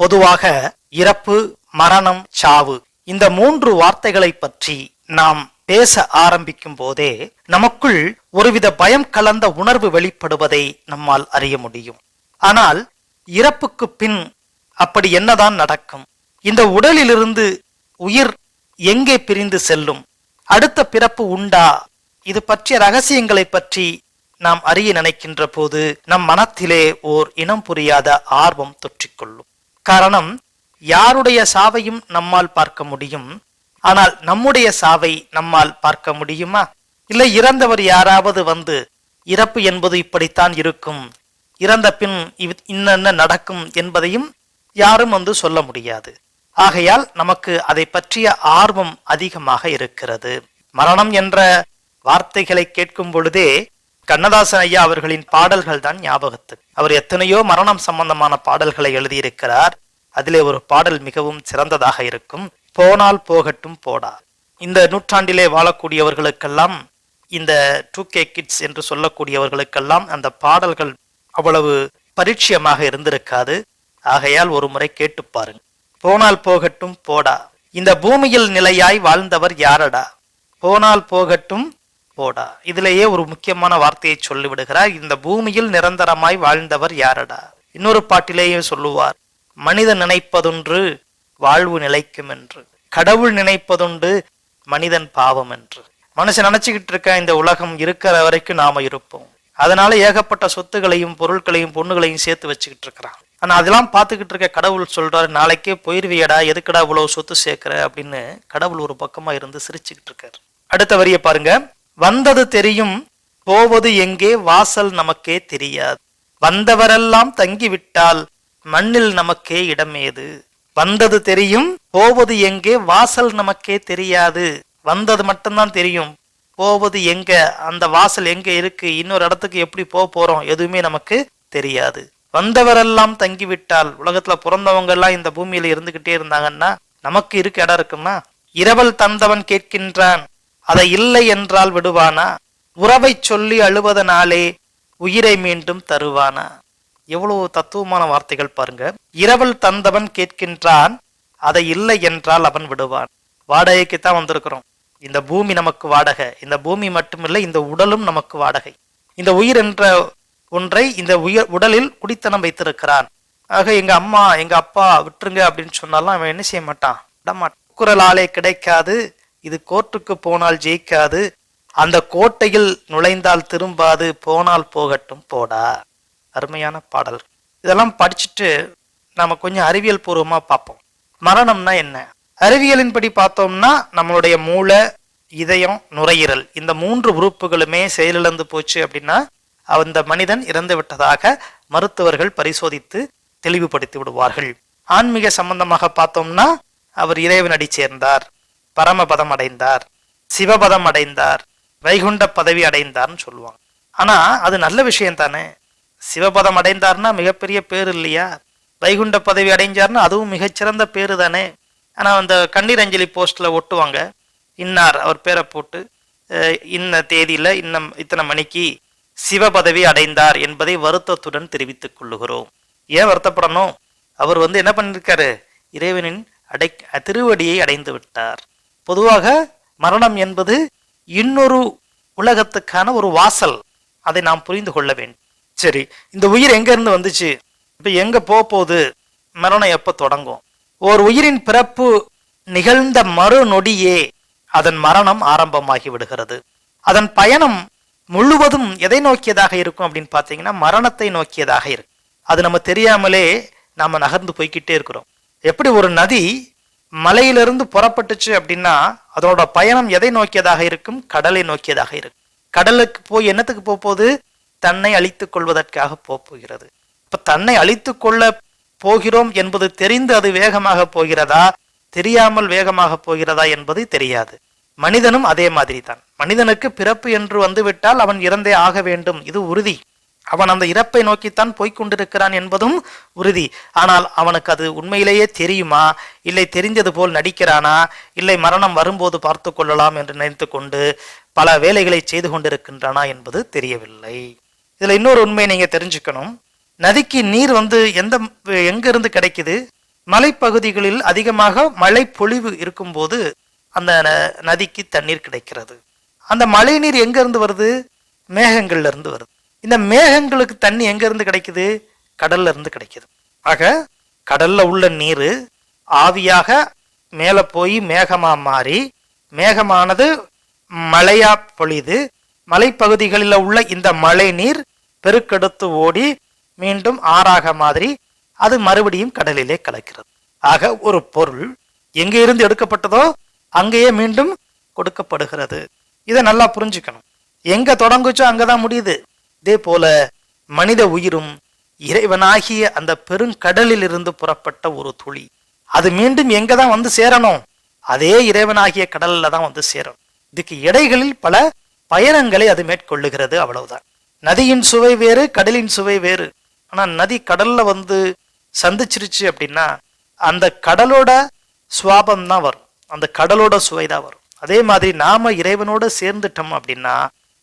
பொதுவாக இறப்பு மரணம் சாவு இந்த மூன்று வார்த்தைகளை பற்றி நாம் பேச ஆரம்பிக்கும் போதே நமக்குள் ஒருவித பயம் கலந்த உணர்வு வெளிப்படுவதை நம்மால் அறிய முடியும். ஆனால் இறப்புக்கு பின் அப்படி என்னதான் நடக்கும்? இந்த உடலிலிருந்து உயிர் எங்கே பிரிந்து செல்லும்? அடுத்த பிறப்பு உண்டா? இது பற்றிய ரகசியங்களை பற்றி நாம் அறிய நினைக்கின்ற போது நம் மனத்திலே ஓர் இனம் புரியாத ஆர்வம் தொற்றிக்கொள்ளும். காரணம் யாருடைய சாவையும் நம்மால் பார்க்க முடியும். ஆனால் நம்முடைய சாவை நம்மால் பார்க்க முடியுமா? இல்லை இறந்தவர் யாராவது வந்து இறப்பு என்பது இப்படித்தான் இருக்கும். இறந்த பின் இவ்- இன்னென்ன நடக்கும் என்பதையும் யாரும் வந்து சொல்ல முடியாது. ஆகையால் நமக்கு அதை பற்றிய ஆர்வம் அதிகமாக இருக்கிறது. மரணம் என்ற வார்த்தைகளை கேட்கும் பொழுதே கண்ணதாசன் ஐயா அவர்களின் பாடல்கள் தான் ஞாபகத்து அவர் எத்தனையோ மரணம் சம்பந்தமான பாடல்களை எழுதியிருக்கிறார். அதிலே ஒரு பாடல் மிகவும் சிறந்ததாக இருக்கும். போனால் போகட்டும் போடா. இந்த நூற்றாண்டிலே வாழக்கூடியவர்களுக்கெல்லாம் இந்த டூ கே கிட்ஸ் என்று சொல்லக்கூடியவர்களுக்கெல்லாம் அந்த பாடல்கள் அவ்வளவு பரிட்சயமாக இருந்திருக்காது. ஆகையால் ஒரு முறை கேட்டு பாருங்க. போனால் போகட்டும் போடா. இந்த பூமியில் நிலையாய் வாழ்ந்தவர் யாரடா? போனால் போகட்டும் போடா. இதிலேயே ஒரு முக்கியமான வார்த்தையை சொல்லிவிடுகிறார். இந்த பூமியில் நிரந்தரமாய் வாழ்ந்தவர் யாரடா? இன்னொரு பாட்டிலேயே சொல்லுவார் மனிதன் நினைப்பதொன்று வாழ்வு நிலைக்கும் என்று. கடவுள் நினைப்பதுண்டு மனிதன் பாவம் என்று. மனுஷன் நினைச்சுக்கிட்டு இருக்க இந்த உலகம் இருக்கிற வரைக்கும் நாம இருப்போம். அதனால ஏகப்பட்ட சொத்துகளையும் பொருட்களையும் பொண்ணுகளையும் சேர்த்து வச்சுக்கிட்டு இருக்கிறான். ஆனா அதெல்லாம் பார்த்துக்கிட்டு இருக்க கடவுள் சொல்றாரு நாளைக்கே போயிருவியடா எதுக்குடா இவ்வளவு சொத்து சேர்க்கிற? அப்படின்னு கடவுள் ஒரு பக்கமா இருந்து சிரிச்சுக்கிட்டு இருக்காரு. அடுத்த வரிய பாருங்க. வந்தது தெரியும் போவது எங்கே வாசல் நமக்கே தெரியாது. வந்தவரெல்லாம் தங்கிவிட்டால் மண்ணில் நமக்கே இடமேது. வந்தது தெரியும் போவது எங்கே வாசல் நமக்கே தெரியாது. வந்தது மட்டும்தான் தெரியும் போவது எங்க அந்த வாசல் எங்க இருக்கு இன்னொரு இடத்துக்கு எப்படி போக போறோம் எதுவுமே நமக்கு தெரியாது. வந்தவரெல்லாம் தங்கிவிட்டால் உலகத்துல பிறந்தவங்க எல்லாம் இந்த பூமியில இருந்துகிட்டே இருந்தாங்கன்னா நமக்கு இருக்க இடம் இருக்குமா? இரவல் தந்தவன் கேட்கின்றான் அதை இல்லை என்றால் விடுவானா? உறவை சொல்லி அழுவதனாலே உயிரை மீண்டும் தருவானா? எவ்வளவு தத்துவமான வார்த்தைகள் பாருங்க. இரவல் தந்தவன் கேட்கின்றான் அதை இல்லை என்றால் அவன் விடுவான். வாடகைக்கு தான் வந்திருக்கிறோம். இந்த பூமி நமக்கு வாடகை. இந்த பூமி மட்டுமில்லை இந்த உடலும் நமக்கு வாடகை. இந்த உயிர் என்ற ஒன்றை இந்த உயிர் உடலில் குடித்தனம் வைத்திருக்கிறான். ஆக எங்க அம்மா எங்க அப்பா விட்டுருங்க அப்படின்னு சொன்னாலும் அவன் என்ன செய்ய மாட்டான்? விடமாட்டான். குரலாலே கிடைக்காது. இது கோர்ட்டுக்கு போனால் ஜெயிக்காது அந்த கோட்டையில் நுழைந்தால் திரும்பாது போனால் போகட்டும் போடா. அருமையான பாடல். இதெல்லாம் படிச்சுட்டு நம்ம கொஞ்சம் அறிவியல் பூர்வமாக பார்ப்போம். மரணம்னா என்ன? அறிவியலின்படி பார்த்தோம்னா நம்மளுடைய மூளை இதயம் நுரையீரல் இந்த மூன்று உறுப்புகளுமே செயலிழந்து போச்சு அப்படின்னா அந்த மனிதன் இறந்து விட்டதாக மருத்துவர்கள் பரிசோதித்து தெளிவுபடுத்தி விடுவார்கள். ஆன்மீக சம்பந்தமாக பார்த்தோம்னா அவர் இறைவனடி சேர்ந்தார். பரமபதம் அடைந்தார் சிவபதம் அடைந்தார் வைகுண்ட பதவி அடைந்தார்னு சொல்லுவாங்க. ஆனா அது நல்ல விஷயம் தானே. சிவபதம் அடைந்தார்னா மிகப்பெரிய பேர் இல்லையா? வைகுண்ட பதவி அடைஞ்சார்னா அதுவும் மிகச்சிறந்த பேரு தானே. ஆனா அந்த கண்ணீர் அஞ்சலி போஸ்ட்ல ஒட்டுவாங்க. இன்னார் அவர் பேரை போட்டு இன்ன தேதியில இன்னம் இத்தனை மணிக்கு சிவபதவி அடைந்தார் என்பதை வருத்தத்துடன் தெரிவித்துக் கொள்ளுகிறோம். ஏன் வருத்தப்படணும்? அவர் வந்து என்ன பண்ணிருக்காரு? இறைவனின் அடை திருவடியை அடைந்து விட்டார். பொதுவாக மரணம் என்பது இன்னொரு உலகத்துக்கான ஒரு வாசல். அதை நாம் புரிந்து கொள்ள வேண்டும். சரி இந்த உயிர் எங்கேருந்து வந்துச்சு? இப்போ எங்கே போக போகுது மரணம் எப்போ தொடங்கும்? ஓர் உயிரின் பிறப்பு நிகழ்ந்த மறு நொடியே அதன் மரணம் ஆரம்பமாகி விடுகிறது. அதன் பயணம் முழுவதும் எதை நோக்கியதாக இருக்கும் அப்படின்னு பார்த்தீங்கன்னா மரணத்தை நோக்கியதாக இருக்கும் அது நம்ம தெரியாமலே நாம் நகர்ந்து போய்க்கிட்டே இருக்கிறோம். எப்படி ஒரு நதி மலையிலிருந்து புறப்பட்டுச்சு அப்படின்னா அதோட பயணம் எதை நோக்கியதாக இருக்கும்? கடலை நோக்கியதாக இருக்கும். கடலுக்கு போய் என்னத்துக்கு போக போகுது? தன்னை அழித்துக் கொள்வதற்காக போகிறது. இப்ப தன்னை அழித்துக் கொள்ள போகிறோம் என்பது தெரிந்து அது வேகமாக போகிறதா? தெரியாமல் வேகமாக போகிறதா என்பது தெரியாது. மனிதனும் அதே மாதிரி தான் மனிதனுக்கு பிறப்பு என்று வந்துவிட்டால் அவன் இறந்தே ஆக வேண்டும். இது உறுதி. அவன் அந்த இறப்பை நோக்கித்தான் போய்கொண்டிருக்கிறான் என்பதும் உறுதி. ஆனால் அவனுக்கு அது உண்மையிலேயே தெரியுமா? இல்லை தெரிந்தது போல் நடிக்கிறானா? இல்லை மரணம் வரும்போது பார்த்து கொள்ளலாம் என்று நினைத்து கொண்டு பல வேலைகளை செய்து கொண்டிருக்கின்றானா என்பது தெரியவில்லை. இதுல இன்னொரு உண்மையை நீங்க தெரிஞ்சுக்கணும். நதிக்கு நீர் வந்து எந்த எங்கிருந்து கிடைக்குது? மலைப்பகுதிகளில் அதிகமாக மழை பொழிவு இருக்கும்போது அந்த ந- நதிக்கு தண்ணீர் கிடைக்கிறது. அந்த மழை நீர் எங்கிருந்து வருது? மேகங்கள்ல இருந்து வருது. இந்த மேகங்களுக்கு தண்ணி எங்கேருந்து கிடைக்குது? கடல்ல இருந்து கிடைக்குது. ஆக கடல்ல உள்ள நீர் ஆவியாக மேலே போய் மேகமாக மாறி மேகமானது மழையா பொழிது மலைப்பகுதிகளில் உள்ள இந்த மழை நீர் பெருக்கெடுத்து ஓடி மீண்டும் ஆறாக மாதிரி அது மறுபடியும் கடலிலே கலக்கிறது. ஆக ஒரு பொருள் எங்கே இருந்து எடுக்கப்பட்டதோ அங்கேயே மீண்டும் கொடுக்கப்படுகிறது. இதை நல்லா புரிஞ்சுக்கணும். எங்க தொடங்குச்சோ அங்கதான் முடியுது. இதே போல மனித உயிரும் இறைவனாகிய அந்த பெருங்கடலில் இருந்து புறப்பட்ட ஒரு துளி. அது மீண்டும் எங்க தான் வந்து சேரணும்? அதே இறைவனாகிய கடல்ல தான் வந்து சேரும். இதுக்கு இடைகளில் பல பயணங்களை அது மேற்கொள்ளுகிறது அவ்வளவுதான். நதியின் சுவை வேறு கடலின் சுவை வேறு. ஆனா நதி கடல்ல வந்து சந்திச்சிருச்சு அப்படின்னா அந்த கடலோட சுவாபம் தான் வரும். அந்த கடலோட சுவை தான் வரும். அதே மாதிரி நாம இறைவனோட சேர்ந்துட்டோம் அப்படின்னா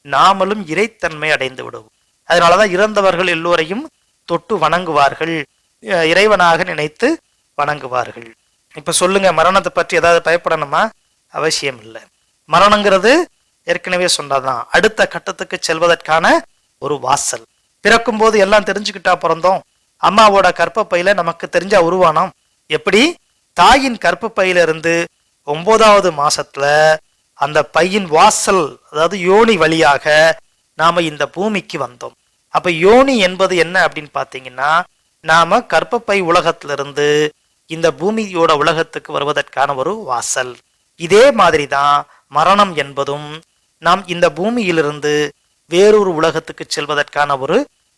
நாமளும் இறைத்தன்மை அடைந்து விடுவோம். அதனாலதான் இறந்தவர்கள் எல்லோரையும் தொட்டு வணங்குவார்கள். இறைவனாக நினைத்து வணங்குவார்கள். இப்ப சொல்லுங்க மரணத்தை பற்றி ஏதாவது பயப்படணுமா? அவசியம் இல்லை. மரணங்கிறது ஏற்கனவே சொன்னதுதான். அடுத்த கட்டத்துக்கு செல்வதற்கான ஒரு வாசல். பிறக்கும் போது எல்லாம் தெரிஞ்சுக்கிட்டா பிறந்தோம். அம்மாவோட கற்பப்பையில நமக்கு தெரிஞ்சா உருவானோம். எப்படி? தாயின் கற்பப்பையில இருந்து ஒன்பதாவது மாசத்துல அந்த பையின் வாசல் அதாவது யோனி வழியாக நாம இந்த பூமிக்கு வந்தோம். அப்ப யோனி என்பது என்ன அப்படின்னு பாத்தீங்கன்னா நாம கற்பப்பை உலகத்திலிருந்து இந்த பூமியோட உலகத்துக்கு வருவதற்கான ஒரு வாசல். இதே மாதிரி தான் மரணம் என்பதும் நாம் இந்த பூமியிலிருந்து வேறொரு உலகத்துக்கு செல்வதற்கான ஒரு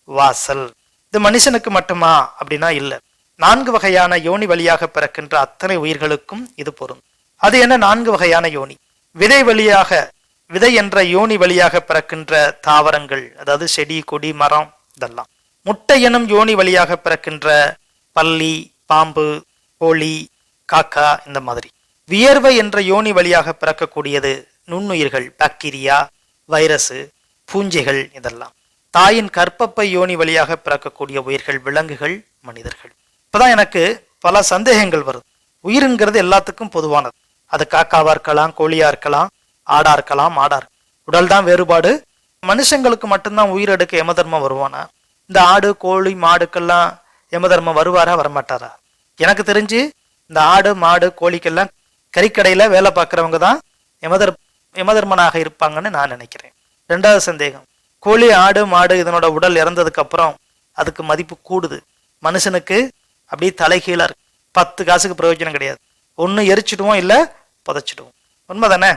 வாசல். இது மனுஷனுக்கு மட்டுமா? அப்படின்னா இல்லை. நான்கு வகையான யோனி வழியாக பிறக்கின்ற அத்தனை உயிர்களுக்கும் இது பொருந்தும். அது என்ன நான்கு வகையான யோனி? விதை வழியாக விதை என்ற யோனி வழியாக பிறக்கின்ற தாவரங்கள் அதாவது செடி கொடி மரம் இதெல்லாம். முட்டை எனும் யோனி வழியாக பிறக்கின்ற பல்லி பாம்பு கோழி காக்கா இந்த மாதிரி. வியர்வை என்ற யோனி வழியாக பிறக்கக்கூடியது நுண்ணுயிர்கள் பாக்டீரியா வைரசு பூஞ்சைகள் இதெல்லாம். தாயின் கற்பப்பை யோனி வழியாக பிறக்கக்கூடிய உயிர்கள் விலங்குகள் மனிதர்கள். இப்பதான் எனக்கு பல சந்தேகங்கள் வருது. உயிருங்கிறது எல்லாத்துக்கும் பொதுவானது. அது காக்காவா இருக்கலாம் கோழியா இருக்கலாம் ஆடா இருக்கலாம் மாடா இருக்கலாம். உடல் தான் வேறுபாடு. மனுஷங்களுக்கு மட்டும்தான் உயிர் எடுக்க யமதர்மம் வருவானா? இந்த ஆடு கோழி மாடுக்கெல்லாம் யமதர்மம் வருவாரா வரமாட்டாரா? எனக்கு தெரிஞ்சு இந்த ஆடு மாடு கோழிக்கெல்லாம் கறிக்கடையில வேலை பார்க்குறவங்க தான் யமதர் யமதர்மனாக இருப்பாங்கன்னு நான் நினைக்கிறேன். ரெண்டாவது சந்தேகம். கோழி ஆடு மாடு இதனோட உடல் இறந்ததுக்கு அப்புறம் அதுக்கு மதிப்பு கூடுது. மனுஷனுக்கு அப்படியே தலைகீழா இருக்கு. பத்து காசுக்கு பிரயோஜனம் கிடையாது. ஒன்று எரிச்சிடுவோம் இல்லை புதைச்சிடுவோம். உண்மைதானே?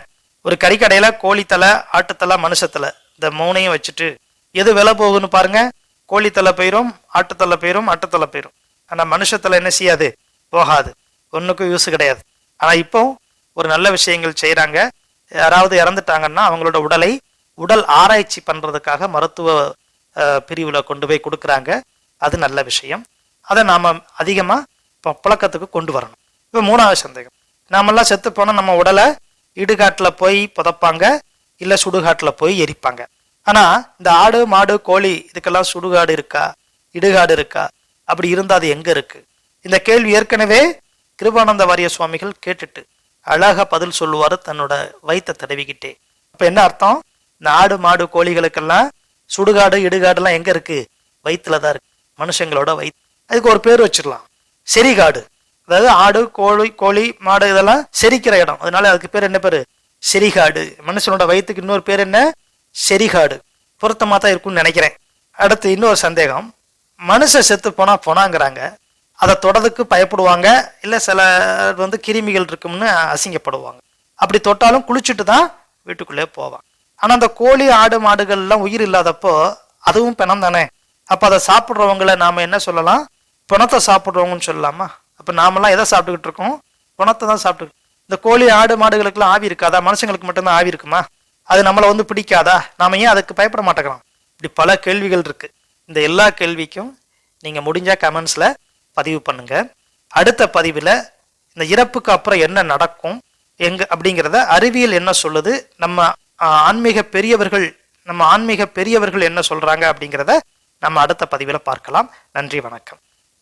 ஒரு கறிக்கடையில் கோழித்தலை ஆட்டுத்தலை மனுஷத்தலை இந்த மூணையும் வச்சுட்டு எது விலை போகுதுன்னு பாருங்க. கோழித்தலை போயிடும் ஆட்டுத்தலை போயிடும் ஆட்டுத்தலை போயிடும் ஆனால் மனுஷத்தலை என்ன செய்யாது? போகாது. ஒன்றுக்கும் யூஸ் கிடையாது. ஆனால் இப்போ ஒரு நல்ல விஷயங்கள் செய்கிறாங்க யாராவது இறந்துட்டாங்கன்னா அவங்களோட உடலை உடல் ஆராய்ச்சி பண்ணுறதுக்காக மருத்துவ பிரிவில் கொண்டு போய் கொடுக்குறாங்க. அது நல்ல விஷயம். அதை நாம் அதிகமாக இப்போ புழக்கத்துக்கு கொண்டு வரணும். இப்போ மூணாவது சந்தேகம். நாமெல்லாம் செத்து போனா நம்ம உடலை இடுகாட்டுல போய் புதைப்பாங்க இல்ல சுடுகாட்டுல போய் எரிப்பாங்க. ஆனா இந்த ஆடு மாடு கோழி இதுக்கெல்லாம் சுடுகாடு இருக்கா? இடுகாடு இருக்கா? அப்படி இருந்தா அது எங்க இருக்கு? இந்த கேள்வி ஏற்கனவே கிருபானந்த வாரிய சுவாமிகள் கேட்டுட்டு அழகா பதில் சொல்லுவாரு தன்னோட வயிற்ற தடவிக்கிட்டே. அப்ப என்ன அர்த்தம்? இந்த ஆடு மாடு கோழிகளுக்கெல்லாம் சுடுகாடு இடுகாடுலாம் எங்க இருக்கு? வயிற்றுல தான் இருக்கு. மனுஷங்களோட வயிற்று அதுக்கு ஒரு பேர் வச்சிடலாம். செரிகாடு. அதாவது ஆடு கோழி கோழி மாடு இதெல்லாம் செரிக்கிற இடம். அதனால அதுக்கு பேர் என்ன பேரு? செரிகாடு. மனுஷனோட வயிற்றுக்கு இன்னொரு பேர் என்ன? செரிகாடு. பொருத்தமாக தான் இருக்கும்னு நினைக்கிறேன். அடுத்து இன்னொரு சந்தேகம். மனுஷன் செத்து போனால் போனாங்கிறாங்க அதை தொடறதுக்கு பயப்படுவாங்க. இல்லை சில வந்து கிருமிகள் இருக்கும்னு அசிங்கப்படுவாங்க. அப்படி தொட்டாலும் குளிச்சுட்டு தான் வீட்டுக்குள்ளே போவாங்க. ஆனால் அந்த கோழி ஆடு மாடுகள்லாம் உயிர் இல்லாதப்போ அதுவும் பிணம் தானே? அப்போ அதை சாப்பிட்றவங்கள நாம் என்ன சொல்லலாம்? பிணத்தை சாப்பிட்றவங்கன்னு சொல்லலாமா? அப்போ நாமெல்லாம் எதை சாப்பிட்டுக்கிட்டு இருக்கோம்? குணத்தை தான் சாப்பிட்டு இந்த கோழி ஆடு மாடுகளுக்கெல்லாம் ஆவி இருக்காதா? மனுஷங்களுக்கு மட்டும்தான் ஆவி இருக்குமா? அது நம்மளை வந்து பிடிக்காதா? நாம ஏன் அதுக்கு பயப்பட மாட்டேங்கிறோம்? இப்படி பல கேள்விகள் இருக்கு. இந்த எல்லா கேள்விக்கும் நீங்கள் முடிஞ்சால் கமெண்ட்ஸில் பதிவு பண்ணுங்க. அடுத்த பதிவில் இந்த இறப்புக்கு அப்புறம் என்ன நடக்கும்? எங்க அப்படிங்கிறத அறிவியல் என்ன சொல்லுது? நம்ம ஆன்மீக பெரியவர்கள் நம்ம ஆன்மீக பெரியவர்கள் என்ன சொல்றாங்க அப்படிங்கிறத நம்ம அடுத்த பதிவில் பார்க்கலாம். நன்றி வணக்கம்.